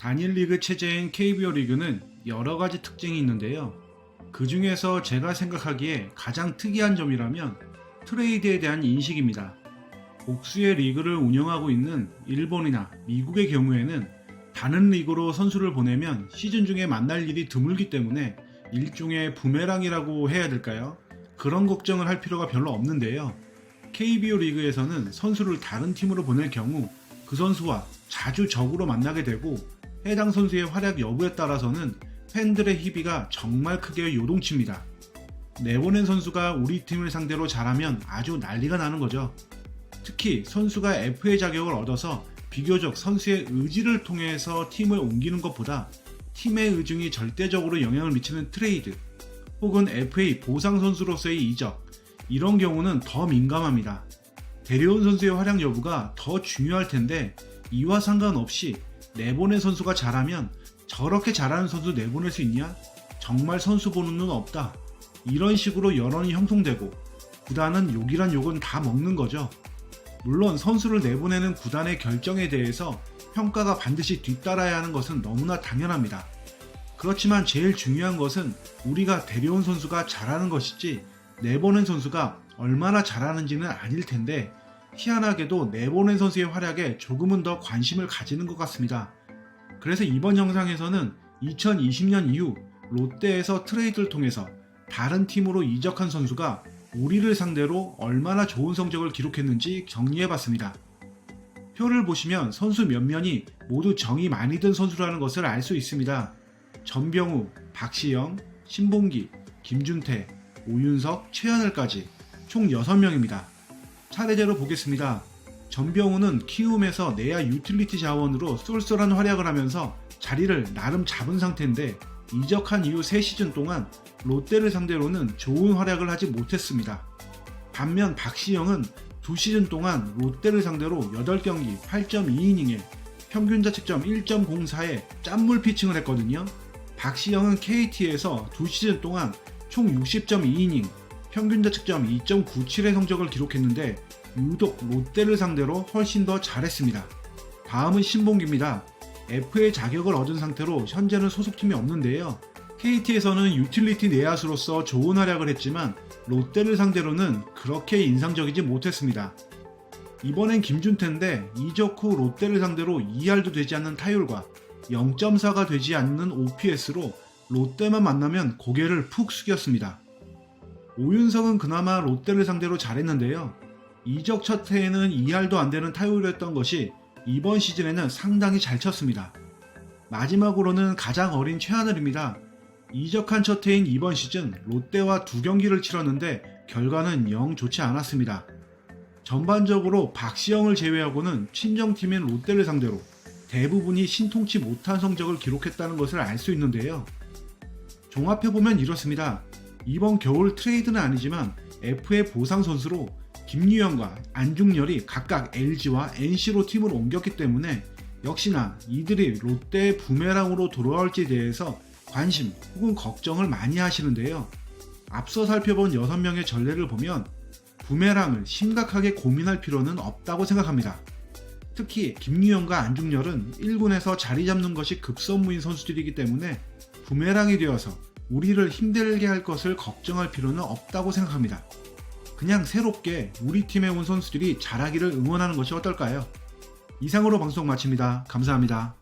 단일 리그 체제인 KBO 리그는 여러 가지 특징이 있는데요. 그 중에서 제가 생각하기에 가장 특이한 점이라면 트레이드에 대한 인식입니다. 복수의 리그를 운영하고 있는 일본이나 미국의 경우에는 다른 리그로 선수를 보내면 시즌 중에 만날 일이 드물기 때문에 일종의 부메랑이라고 해야 될까요? 그런 걱정을 할 필요가 별로 없는데요. KBO 리그에서는 선수를 다른 팀으로 보낼 경우 그 선수와 자주 적으로 만나게 되고 해당 선수의 활약 여부에 따라서는 팬들의 희비가 정말 크게 요동칩니다. 내보낸 선수가 우리 팀을 상대로 잘하면 아주 난리가 나는 거죠. 특히 선수가 FA 자격을 얻어서 비교적 선수의 의지를 통해서 팀을 옮기는 것보다 팀의 의중이 절대적으로 영향을 미치는 트레이드 혹은 FA 보상 선수로서의 이적 이런 경우는 더 민감합니다. 데려온 선수의 활약 여부가 더 중요할 텐데 이와 상관없이 내보낸 선수가 잘하면 저렇게 잘하는 선수 내보낼 수 있냐? 정말 선수 보는 눈 없다. 이런 식으로 여론이 형성되고 구단은 욕이란 욕은 다 먹는 거죠. 물론 선수를 내보내는 구단의 결정에 대해서 평가가 반드시 뒤따라야 하는 것은 너무나 당연합니다. 그렇지만 제일 중요한 것은 우리가 데려온 선수가 잘하는 것이지 내보낸 선수가 얼마나 잘하는지는 아닐 텐데 희한하게도 내보낸 선수의 활약에 조금은 더 관심을 가지는 것 같습니다. 그래서 이번 영상에서는 2020년 이후 롯데에서 트레이드를 통해서 다른 팀으로 이적한 선수가 우리를 상대로 얼마나 좋은 성적을 기록했는지 정리해봤습니다. 표를 보시면 선수 몇 면이 모두 정이 많이 든 선수라는 것을 알 수 있습니다. 전병우, 박시영, 신봉기, 김준태, 오윤석, 최현을까지 총 6명입니다. 차례대로 보겠습니다. 전병우는 키움에서 내야 유틸리티 자원으로 쏠쏠한 활약을 하면서 자리를 나름 잡은 상태인데 이적한 이후 3시즌 동안 롯데를 상대로는 좋은 활약을 하지 못했습니다. 반면 박시영은 2시즌 동안 롯데를 상대로 8경기 8.2이닝에 평균 자책점 1.04에 짠물 피칭을 했거든요. 박시영은 KT에서 2시즌 동안 총 60.2이닝, 평균 자책점 2.97의 성적을 기록했는데 유독 롯데를 상대로 훨씬 더 잘했습니다. 다음은 신봉기입니다. FA 자격을 얻은 상태로 현재는 소속팀이 없는데요. KT에서는 유틸리티 내야수로서 좋은 활약을 했지만 롯데를 상대로는 그렇게 인상적이지 못했습니다. 이번엔 김준태인데 이적 후 롯데를 상대로 2할도 되지 않는 타율과 0.4가 되지 않는 OPS로 롯데만 만나면 고개를 푹 숙였습니다. 오윤석은 그나마 롯데를 상대로 잘했는데요. 이적 첫 해에는 2할도 안 되는 타율이었던 것이 이번 시즌에는 상당히 잘 쳤습니다. 마지막으로는 가장 어린 최하늘입니다. 이적한 첫 해인 이번 시즌 롯데와 두 경기를 치렀는데 결과는 영 좋지 않았습니다. 전반적으로 박시영을 제외하고는 친정팀인 롯데를 상대로 대부분이 신통치 못한 성적을 기록했다는 것을 알 수 있는데요. 종합해보면 이렇습니다. 이번 겨울 트레이드는 아니지만 FA 보상 선수로 김유현과 안중열이 각각 LG와 NC로 팀을 옮겼기 때문에 역시나 이들이 롯데의 부메랑으로 돌아올지에 대해서 관심 혹은 걱정을 많이 하시는데요. 앞서 살펴본 6명의 전례를 보면 부메랑을 심각하게 고민할 필요는 없다고 생각합니다. 특히 김유현과 안중열은 1군에서 자리 잡는 것이 급선무인 선수들이기 때문에 부메랑이 되어서 우리를 힘들게 할 것을 걱정할 필요는 없다고 생각합니다. 그냥 새롭게 우리 팀에 온 선수들이 잘하기를 응원하는 것이 어떨까요? 이상으로 방송 마칩니다. 감사합니다.